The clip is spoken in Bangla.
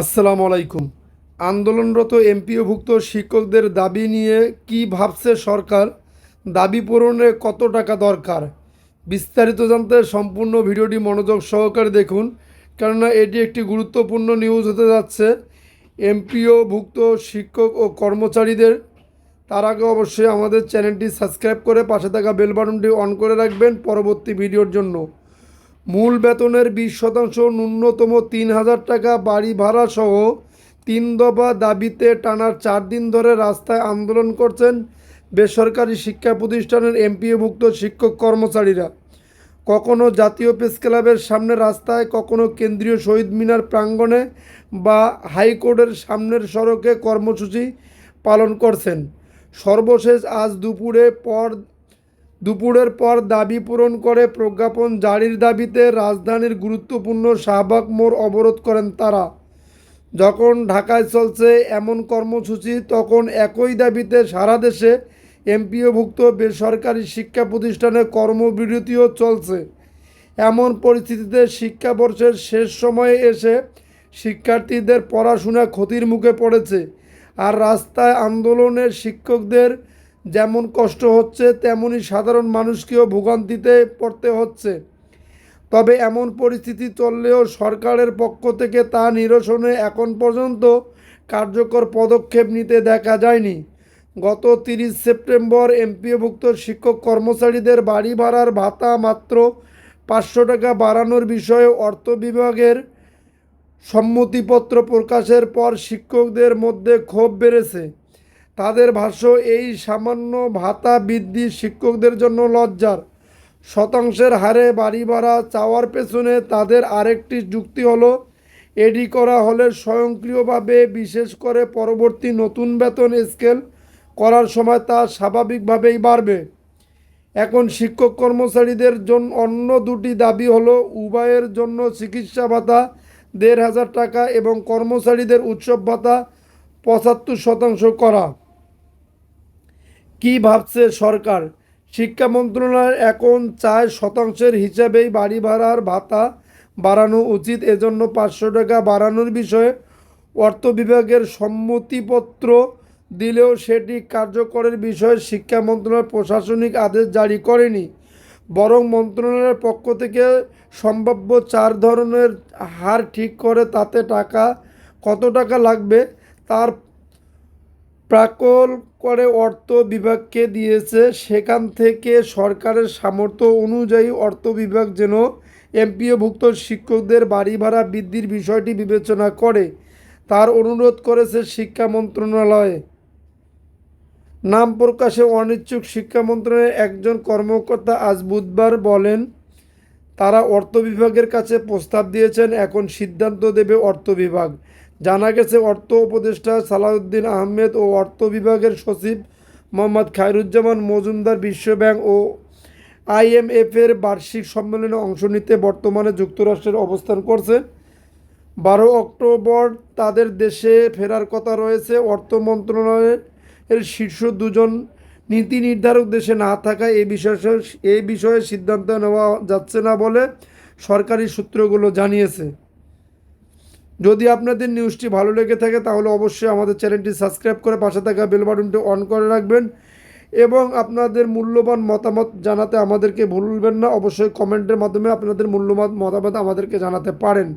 আসসালামু আলাইকুম। আন্দোলনরত এমপিওভুক্ত শিক্ষকদের দাবি নিয়ে কি ভাবছে সরকার? দাবি পূরণে কত টাকা দরকার? বিস্তারিত জানতে সম্পূর্ণ ভিডিওটি মনোযোগ সহকারে দেখুন, কেননা এটি একটি গুরুত্বপূর্ণ নিউজ হতে যাচ্ছে। এমপিওভুক্ত শিক্ষক ও কর্মচারীদের, তার আগে অবশ্যই আমাদের চ্যানেলটি সাবস্ক্রাইব করে পাশে থাকা বেল বাটনটি অন করে রাখবেন পরবর্তী ভিডিওর জন্য। মূল বেতনের বিশ শতাংশ ন্যূনতম তিন হাজার টাকা বাড়ি ভাড়া সহ তিন দফা দাবিতে টানার চার দিন ধরে রাস্তায় আন্দোলন করছেন বেসরকারি শিক্ষা প্রতিষ্ঠানের এমপিওভুক্ত শিক্ষক কর্মচারীরা। কখনো জাতীয় প্রেস ক্লাবের সামনে রাস্তায়, কখনো কেন্দ্রীয় শহীদ মিনার প্রাঙ্গণে বা হাইকোর্টের সামনের সড়কে কর্মসূচি পালন করছেন। সর্বশেষ আজ দুপুরে পর দুপুরের পর দাবি পূরণ করে প্রজ্ঞাপন জারির দাবিতে রাজধানীর গুরুত্বপূর্ণ শাহবাগ মোড় অবরোধ করেন তারা। যখন ঢাকায় চলছে এমন কর্মসূচি, তখন একই দাবিতে সারা দেশে এমপিওভুক্ত বেসরকারি শিক্ষা প্রতিষ্ঠানে কর্মবিরতিও চলছে। এমন পরিস্থিতিতে শিক্ষাবর্ষের শেষ সময়ে এসে শিক্ষার্থীদের পড়াশোনা ক্ষতির মুখে পড়েছে আর রাস্তায় আন্দোলনের শিক্ষকদের যেমন কষ্ট হচ্ছে, তেমনি সাধারণ মানুষকেও ভোগান্তিতে পড়তে হচ্ছে। তবে এমন পরিস্থিতি চললেও সরকারের পক্ষ থেকে তা নিরসনে এখন পর্যন্ত কার্যকর পদক্ষেপ নিতে দেখা যায়নি। গত তিরিশ সেপ্টেম্বর এমপিওভুক্ত শিক্ষক কর্মচারীদের বাড়ি ভাড়ার ভাতা মাত্র পাঁচশো টাকা বাড়ানোর বিষয়ে অর্থ বিভাগের সম্মতিপত্র প্রকাশের পর শিক্ষকদের মধ্যে ক্ষোভ বেড়েছে। তাদের ভাষ্য, এই সামান্য ভাতা বৃদ্ধি শিক্ষকদের জন্য লজ্জার। শতাংশের হারে বাড়ি ভাড়া চাওয়ার পেছনে তাদের আরেকটি যুক্তি হলো, এডি করা হলে স্বয়ংক্রিয়ভাবে, বিশেষ করে পরবর্তী নতুন বেতন স্কেল করার সময় তা স্বাভাবিকভাবেই বাড়বে। এখন শিক্ষক কর্মচারীদের জন্য অন্য দুটি দাবি হলো, উভয়ের জন্য চিকিৎসা ভাতা দেড় হাজার টাকা এবং কর্মচারীদের উৎসব ভাতা পঁচাত্তর শতাংশ করা। কি ভাবছে সরকার? শিক্ষা মন্ত্রণালয় এখন চায় শতাংশের হিসাবেই বাড়ি ভাড়ার ভাতা বাড়ানো উচিত। এজন্য পাঁচশো টাকা বাড়ানোর বিষয়ে অর্থ বিভাগের সম্মতিপত্র দিলেও সেটি কার্যকরের বিষয়ে শিক্ষা মন্ত্রণালয় প্রশাসনিক আদেশ জারি করেনি। বরং মন্ত্রণালয়ের পক্ষ থেকে সম্ভাব্য চার ধরনের হার ঠিক করে তাতে টাকা কত টাকা লাগবে তার প্রাকল করে অর্থ বিভাগকে দিয়েছে, সেখান থেকে সরকারের সামর্থ্য অনুযায়ী অর্থ বিভাগ যেন এমপিওভুক্ত শিক্ষকদের বাড়ি ভাড়া বৃদ্ধির বিষয়টি বিবেচনা করে। তার অনুরোধ করেছে শিক্ষা মন্ত্রণালয়ে। নাম প্রকাশে অনিচ্ছুক শিক্ষা মন্ত্রণালয়ের একজন কর্মকর্তা আজ বুধবার বলেন, তারা অর্থ বিভাগের কাছে প্রস্তাব দিয়েছেন, এখন সিদ্ধান্ত দেবে অর্থ বিভাগ। জানা গেছে, অর্থ উপদেষ্টা সালাউদ্দিন আহমেদ ও অর্থ বিভাগের সচিব মোহাম্মদ খায়রুজ্জামান মজুমদার বিশ্বব্যাংক ও আইএমএফের বার্ষিক সম্মেলনে অংশ নিতে বর্তমানে যুক্তরাষ্ট্রের অবস্থান করছে। বারো অক্টোবর তাদের দেশে ফেরার কথা রয়েছে। অর্থ মন্ত্রণালয়ের শীর্ষ দুজন নীতি নির্ধারক দেশে না থাকায় এই বিষয়ে এই বিষয়ে সিদ্ধান্ত নেওয়া যাচ্ছে না বলে সরকারি সূত্রগুলো জানিয়েছে। যদি আপনাদের নিউজটি ভালো লেগে থাকে, তাহলে অবশ্যই আমাদের চ্যানেলটি সাবস্ক্রাইব করে পাশে থাকা বেল বাটনটি অন করে রাখবেন। এবং আপনাদের মূল্যবান মতামত জানাতে আমাদেরকে ভুলবেন না। অবশ্যই কমেন্টের মাধ্যমে আপনাদের মূল্যবান মতামত আমাদেরকে জানাতে পারেন।